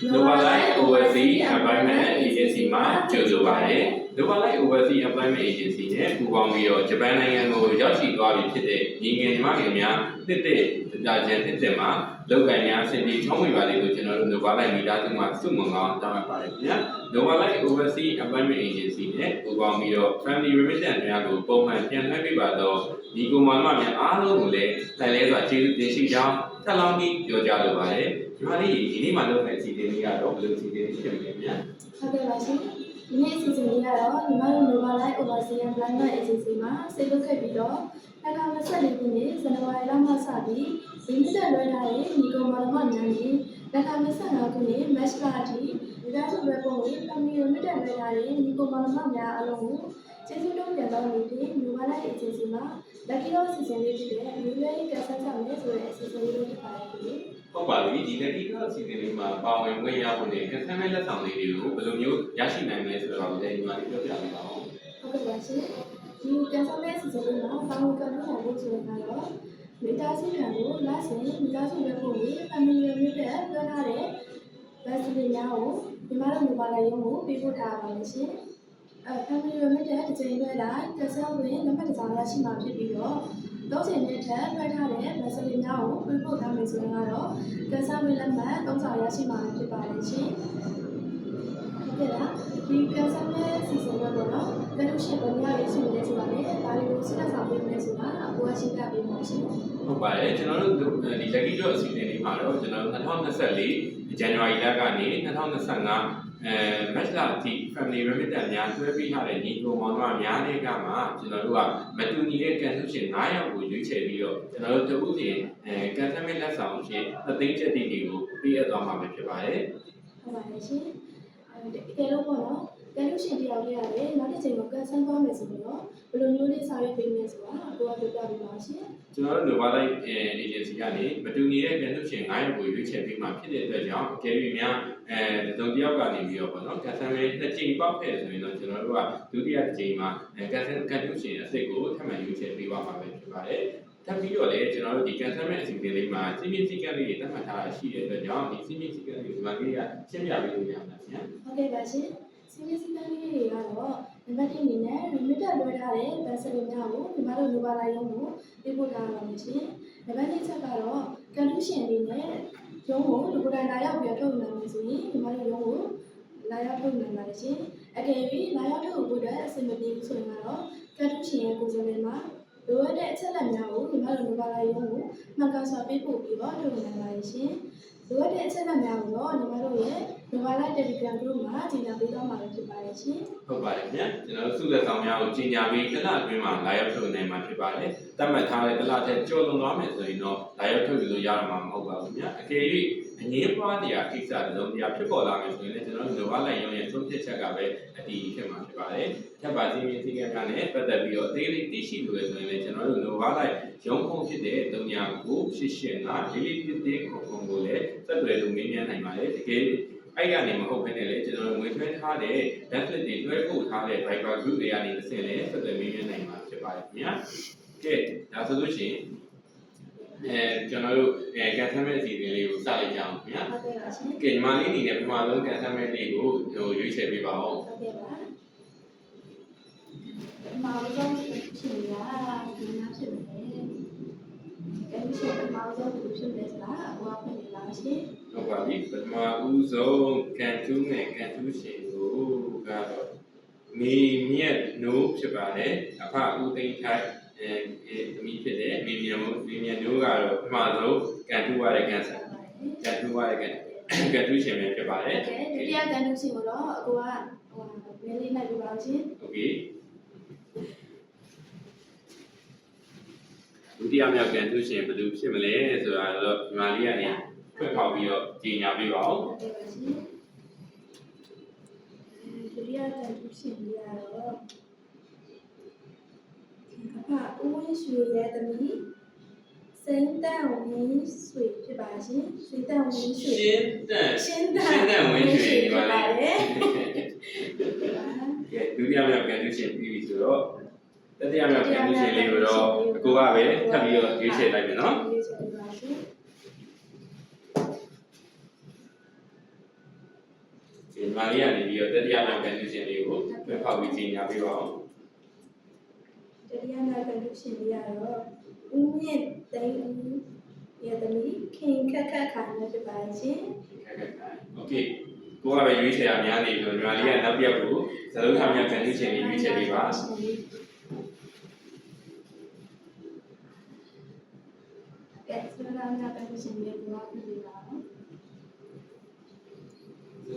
Global Life Overseas Employment Agency မှာကြိုဆိုပါတယ်။ Global Life Overseas Employment Agency နဲ့ပူးပေါင်းပြီးတော့ဂျပန်နိုင်ငံကိုရောက်ရှိသွားပြီဖြစ်တဲ့ညီငယ်ညီမငယ်များတစ်တဲ့ကြာကျန်တစ်တဲ့မှာလောက်ကန်များအဆင်ပြေချောင်းဝင်ပါလေလို့ကျွန်တော်တို့ Global Life မိသားစုမှာစုမုံကောင်းတောင်းပန်ပါတယ်ခင်ဗျာ။ Global Life Overseas Employment Agency နဲ့ပူးပေါင်းပြီးတော့ Family Remittance များကိုပုံမှန်ပြန်လွှဲပေးပါတော့ဒီကိုမောင်နှမများအားလုံးကိုလည်းတိုင်လဲစွာကျေးဇူးတင်ရှိကြောင်း ဆက်လောင်းပြီးပြောကြားလိုပါတယ်။ဒီမှာလေးဒီနေ့မှလုပ်မယ့်အစီအစဉ်လေးကတော့ဘယ်လိုအစီအစဉ်လေးဖြစ်မလဲခင်ဗျာ။ဟုတ်ကဲ့ပါရှင်ဒီနေ့အစီအစဉ်လေးကတော့ညီမတို့ Nova Life Overseas Employment Agency မှာစေလုပ်ခဲ့ပြီးတော့2024ခုနှစ်ဇန်နဝါရီလမှစပြီးဒီနှစ်တက်လွှဲထားတဲ့ညီကောင်မတော်များကြီး2025ခုနှစ်မတ်လအထိဒီသားစုပဲပုံကို Family Unit တက်လွှဲထားတဲ့ညီကောင်မတော်များအလုံးကို ကျေးဇူးတော်ပြန်တော်နေပြီး Nova Life Agency မှာ lucky တော့အစီအစဉ်လေးဖြစ်တဲ့လူလေးကဆန်းဆန်းမယ်ဆိုတဲ့အစီအစဉ်လေးလုပ်ဖြစ်ပါတယ်ခင်ဗျဟုတ်ပါပြီဒီလက်တီကအစီအစဉ်လေးမှာပါဝင်ခွင့်ရဖို့နဲ့ကဆမ်းမဲ့လက်ဆောင်လေးတွေကိုဘယ်လိုမျိုးရရှိနိုင်မလဲဆိုတော့လည်းဒီမှာလေးပြောပြပေးပါဦးဟုတ်ကဲ့ပါရှင်ဒီကန်ဆယ်မဲ့စီစဉ်လေးမှာဘာလို့ကန်လို့လဲဆိုတော့မိသားစုခံကိုလဆင်မိသားစုပဲပို့ပြီး family unit နဲ့ပြောထားတဲ့ best လေးများကိုဒီမှာတော့ mobile ရုံးကိုပေးပို့ထားပါမယ်ရှင် အဲ family unit တဲ့တစ်ချိန်ပဲတိုင်းကန်ဆယ်ဝင်လက်မှတ်တစ်စောင်ရရှိမှာဖြစ်ပြီးတော့တော့ချိန်နဲ့ထပ်တွဲထားတဲ့ best လေးများကိုပေးပို့ထားမယ်ဆိုရင်တော့ကန်ဆယ်ဝင်လက်မှတ်၃ဆောင်ရရှိမှာဖြစ်ပါတယ်ရှင်ဟုတ်ကဲ့လားဒီကန်ဆယ်မဲ့စီစဉ်တော့တော့နော်ဘယ်လိုရှိဘယ်လိုရရှိမလဲဆိုတာနဲ့ဒါတွေကိုစဉ်းစားပေးမယ်ဆိုတာအပေါ်ရှင်းပြပေးပါရှင်ဟုတ်ပါတယ်ကျွန်တော်တို့ဒီလက်တီတော့အစီအစဉ်လေးမှာတော့ကျွန်တော်တို့2024 ဇန်နဝါရီလကနေ2025အဲမတ်လအထိ Family Remittance များတွဲပြီးထားတဲ့ညီကိုမောင်နှမများတွေကမှကျွန်တော်တို့ကမတူညီတဲ့ကန်ဆယ်ရှင်9ယောက်ကိုရွေးချယ်ပြီးတော့ကျွန်တော်တို့တဦးချင်းအဲကန်ဆယ်မဲ့လက်ဆောင်အဖြစ်အသိချက်တီတွေကိုပေးအပ်သွားမှာဖြစ်ပါတယ်ဟုတ်ပါတယ်ရှင်အဲဒီကဲလို့ပေါ့နော် ကဲလို့ရှင်တယောက်လေးရတယ်နောက်တစ်ချိန်မှာကန်ဆယ်သွားမယ်ဆိုတော့ဘယ်လိုမျိုးလေးစာရွက်ပေးမလဲဆိုတာအပေါ်ကပြောပြပေးပါရှင်ကျွန်တော်တို့ Nova Life Agency ကနေမတူညီတဲ့ပြန်ထုတ်ရှင်9ရက်ကိုရွေးချယ်ပြီးမှဖြစ်တဲ့အတွက်ကြောင့် carry များအဲတုံတယောက်ကနေပြီးတော့ပေါ့နော် customer နှစ်ကြိမ်ပေါက်ခဲ့ဆိုရင်တော့ကျွန်တော်တို့ကဒုတိယတစ်ကြိမ်မှာ customer ကန်ထုတ်ရှင်အစ်စ်ကိုထပ်မံရွေးချယ်ပေးပါမှာပဲဖြစ်ပါတယ်ထပ်ပြီးတော့လည်းကျွန်တော်တို့ဒီ customer အစီအစဉ်လေးမှာစီးမြင့်စည်းကမ်းလေးတွေသတ်မှတ်ထားတာရှိတဲ့အတွက်ကြောင့်ဒီစီးမြင့်စည်းကမ်းလေးကိုဒီမှာလေးကရှင်းပြပေးလို့ရမှာဗျာဟုတ်ကဲ့ပါရှင် စီမီစီကန်းလေးတွေကတော့နံပါတ်1အနေနဲ့ limit လွှဲထားတဲ့ဘတ်စလင်များကိုဒီမှာတော့ Nova Life ရုံးကိုပေးပို့ထားပါမယ်ရှင်နံပါတ်2ချက်ကတော့ကန်လူရှင်လေးနဲ့ရုံးကိုဒီကိုယ်တိုင်လာရောက်ပြီးထုတ်နိုင်မယ်ဆိုရင်ဒီမှာတော့ရုံးကိုလာရောက်ထုတ်နိုင်ပါတယ်ရှင်အကယ်၍လာရောက်ထုတ်ဖို့အတွက်အဆင်မပြေဘူးဆိုရင်တော့ကန်လူရှင်ရဲ့ကိုယ်စားလှယ်မှာလိုအပ်တဲ့အချက်အလက်များကိုဒီမှာတော့ Nova Life ရုံးကိုမှတ်ကားစွာပေးပို့ပြီးတော့ထုတ်နိုင်ပါတယ်ရှင်လိုအပ်တဲ့အချက်အလက်များကိုတော့ညီမတို့ရဲ့ Nova Life Telegram group မှာကြီးညာပေးသွားမှာဖြစ်ပါတယ်ရှင်ဟုတ်ပါတယ်ဗျာကျွန်တော်တို့စုလက်ဆောင်များကိုကြီးညာပြီးတစ်လအတွင်းမှာလာရောက်ထုတ်နိုင်မှာဖြစ်ပါတယ်တတ်မှတ်ထားတဲ့တစ်လထက်ကျော်လွန်သွားမယ်ဆိုရင်တော့လာရောက်ထုတ်လို့ရမှာမဟုတ်ပါဘူးဗျာအကယ်၍အငင်းပွားတရားကိစ္စတစ်စုံတစ်ရာဖြစ်ပေါ်လာမယ်ဆိုရင်လည်းကျွန်တော်တို့ Nova Life ရုံးရဲ့သုံးဖြတ်ချက်ကပဲအတီးဖြစ်မှာဖြစ်ပါတယ်ထပ်ပါစီမင်းစီကံကလည်းပတ်သက်ပြီးတော့အသေးလေးသိရှိလို့ရဆိုရင်လည်းကျွန်တော်တို့ Nova Life ရုံးပုံဖြစ်တဲ့တုံညာကိုရှင်းရှင်းကလေးလေးတစ်တစ်ခုခုကိုလည်းဆက်သွယ်လို့မေးမြန်းနိုင်ပါတယ်တကယ် အဲ့ကနေမဟုတ်ဘဲနဲ့လေကျွန်တော်တို့ငွေထွေးထားတဲ့ benefit တွေလွှဲပို့ထားတဲ့ Viber group တွေကနေတစ်ဆင့်လည်းဆက်သွယ်မေးမြန်းနိုင်မှာဖြစ်ပါတယ်ခင်ဗျာကဲဒါဆိုလို့ရှိရင်အဲကျွန်တော်တို့အဲကန်ဆယ်မဲ့အစီအစဉ်လေးကိုစလိုက်ကြအောင်ခင်ဗျာဟုတ်ကဲ့ပါရှင်ကဲညီမလေးအနေနဲ့ပထမဆုံးကန်ဆယ်မဲ့လေးကိုဟိုရွေးချယ်ပေးပါဦးဟုတ်ကဲ့ပါမောင်ဆုံးဖြစ်ရဒီနားဖြစ်တယ်အဲဒီချက်မောင်ဆုံးဖြစ်တယ်ဆိုတာဟိုကဖြစ်နေလားရှင်ဟုတ် ပါပြီပထမဦးဆုံးကန်တူးနဲ့ကန်တူးရှင်ကိုကတော့မေမြက်နိုးဖြစ်ပါတယ်အဖဦးသိန်းထိုက်အဲသမီးဖြစ်တယ်မေမြက်မို့မေမြက်နိုးကတော့ပထမဆုံးကန်တူးရတဲ့ကန်ဆာကန်တူးရတဲ့ကန်ကန်တူးရှင်ပဲဖြစ်ပါတယ် ကဲဒုတိယကန်တူးရှင်ကိုတော့အကိုကဟိုမဲလေးလိုက်ပြပါဦးရှင် โอเคဒုတိယမြောက်ကန်တူးရှင်ဘယ်လိုဖြစ်မလဲဆိုတာတော့ညီမလေးကနေ ဖွင့်ဖောက်ပြီးတော့ကြီးညာပေးပါဦးဟုတ်ကဲ့ပါရှင်ဒုတိယကန်တူးရှင်ကြီးကတော့အဖဦးဝင်းရွှေရဲ့သမီးစိန်တန်ဝင်းရွှေဖြစ်ပါရှင်ရွှေတန်ဝင်းရွှေရှင်းတန်ရှင်းတရှင်းတန်ဝင်ရွှေဒီမှာပါလေလေကဲဒုတိယမြောက်ကန်တူးရှင်ပြီးပြီဆိုတော့တတိယမြောက်ကန်တူးရှင်လေးကိုတော့အကိုကပဲထပ်ပြီးတော့ရွေးချယ်လိုက်မယ်နော် ရွေးချယ်ပါရှင် ဒီမာရီကနေပြီးတော့တတိယနာ condition လေးကိုဖက်ဖောက်ပြီးကြီးညာပေးပါအောင်တတိယနာ condition လေးကတော့ဦးမြင့်သိန်းဦးရဲ့သမီးခင်ခက်ခက်ခိုင်နေဖြစ်ပါရှင်ခင်ခက်ခက်ခိုင် okay ကိုကပဲရွေးချယ်ရများနေပြီးတော့ညီမလေးကနောက်တစ်ယောက်ကိုဇလုံးထားများ condition လေးရွေးချယ်ပေးပါကဲဆရာနာ condition လေးကိုပြောပြပါ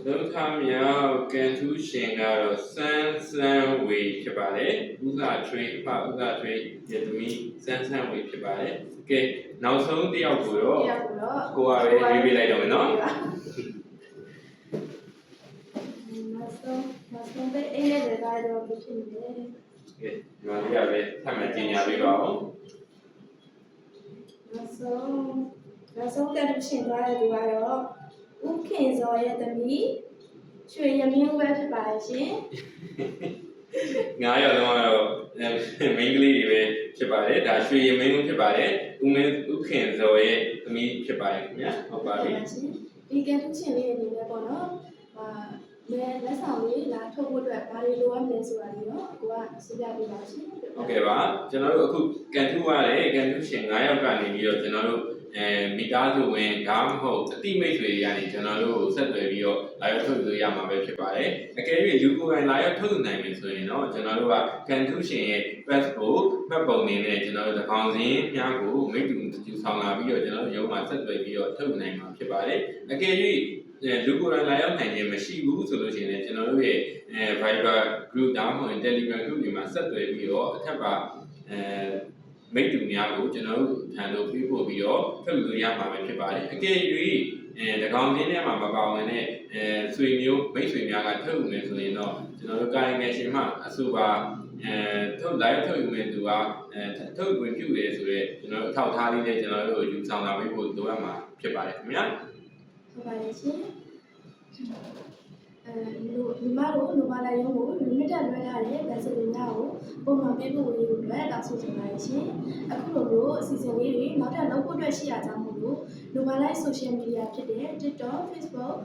ဒုက္ခမြောက်ကံထူးရှင်ကတော့စန်းစန်းဝေဖြစ်ပါတယ်ဥသာချွေအဖဥသာချွေယသမီစန်းစန်းဝေဖြစ်ပါတယ်ကဲနောက်ဆုံးတယောက်ကိုတော့ကိုကပဲရေးပေးလိုက်တော့မယ်နော်နောက်ဆုံးနောက်ဆုံးပဲအင်းရဲ့ဇာတ်တော်ကိုဖြစ်နေတယ်ကဲဒီမှာလေးကပဲထပ်မကျင်ညာပေးပါဦးနောက်ဆုံးနောက်ဆုံးကံထူးရှင်သွားတဲ့သူကတော့ ဦးခင်စောရဲ့သမီးရွှေရမင်းဝဲဖြစ်ပါရှင်ငါးယောက်လုံးကတော့မိန်းကလေးတွေပဲဖြစ်ပါတယ်ဒါရွှေရမင်းဖြစ်ပါတယ်ဦးမင်းဥခင်ဇော်ရဲ့သမီးဖြစ်ပါတယ်ခင်ဗျာဟုတ်ပါပြီဒီကက်တူးရှင်လေးအနေနဲ့ပေါ့နော်ဟာလဲလက်ဆောင်လေးလာထုတ်ဖို့အတွက်ဘာတွေလိုအပ်လဲဆိုတာလေးတော့ကိုကစဉ်းစားပြပါရှင်ဟုတ်ကဲ့ပါကျွန်တော်တို့အခုကန်ထူရတဲ့ကန်ထူရှင်9ယောက်ကနေပြီးတော့ကျွန်တော်တို့ အဲမိသားစုဝင်ဒါမှမဟုတ်အတိမိတ်ဆွေတွေကနေကျွန်တော်တို့ဆက်သွယ်ပြီးတော့လာရောက်ထုတ်လို့ရမှာပဲဖြစ်ပါတယ်အကယ်၍လူကိုယ်တိုင်လာရောက်ထုတ်နိုင်ပြီဆိုရင်တော့ကျွန်တော်တို့ကကန်ထူရှင်ရဲ့ press ကိုမှတ်ပုံနေနဲ့ကျွန်တော်တို့သကောင်စင်းများကိုမိတ္တူကျူဆောင်လာပြီးတော့ကျွန်တော်တို့ရုံးမှာဆက်သွယ်ပြီးတော့ထုတ်နိုင်မှာဖြစ်ပါတယ်အကယ်၍လူကိုယ်တိုင်လာရောက်နိုင်ခြင်းမရှိဘူးဆိုလို့ရှိရင်လည်းကျွန်တော်တို့ရဲ့အဲ Viber group ဒါမှမဟုတ် Telegram group တွေမှာဆက်သွယ်ပြီးတော့အထက်ပါအဲ မိတ္တူများကိုကျွန်တော်တို့ထံလို့ပြီးပို့ပြီးတော့ထုတ်လို့ရမှာပဲဖြစ်ပါတယ်အကယ်၍အဲတကောင်စင်းထဲမှာမပါဝင်တဲ့အဲဆွေမျိုးမိတ်ဆွေများကထုတ်မယ်ဆိုရင်တော့ကျွန်တော်တို့ကာယကံရှင်မှအဆိုပါအဲထုတ်လိုက်ထုတ်ယူမယ်သူကအဲထုတ်ဝင်ပြုတယ်ဆိုတော့ကျွန်တော်တို့အထောက်ထားလေးနဲ့ကျွန်တော်တို့ယူဆောင်လာပြီးပို့လိုအပ်မှာဖြစ်ပါတယ်ခင်ဗျာဟုတ်ပါတယ်ရှင် အဲလူညီမတို့လူမလိုက်ရုံးကိုလူမြင့်တက်လွှဲထားတဲ့ဗန်စလင်များကိုပုံမှန်ပေးဖို့လေးကိုအတွက်တောင်းဆိုချင်ပါတယ်ရှင်အခုလိုမျိုးအစီအစဉ်လေးတွေနောက်ထပ်လုပ်ဖို့အတွက်ရှိရကြောင်းမို့လို့လူမလိုက် social media ဖြစ်တဲ့ TikTok Facebook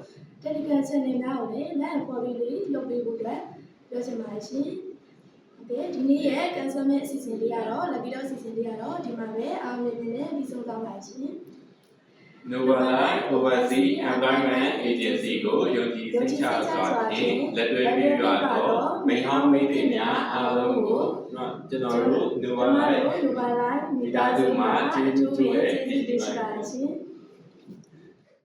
Telegram channel များကိုလည်း like and follow လေးလုပ်ပေးဖို့အတွက်ပြောချင်ပါတယ်ရှင်ဟုတ်ကဲ့ဒီနေ့ရဲ့ cancel မဲ့အစီအစဉ်လေးကတော့လက်ပြီးတော့အစီအစဉ်လေးကတော့ဒီမှာပဲအားလုံးနဲ့ပြီးဆုံးသွားပါရှင် Novalite Overseas Environment Agency ကိုယုံကြည်စိတ်ချစွာဖြင့်လက်တွဲပြီးတော့မိဟောင်းမိသိများအားလုံးကိုကျွန်တော်တို့ဒီမှာ Novalite လူပါလိုက်မိသားစုမှာကျေးဇူးတင်ပါတယ်ရှင်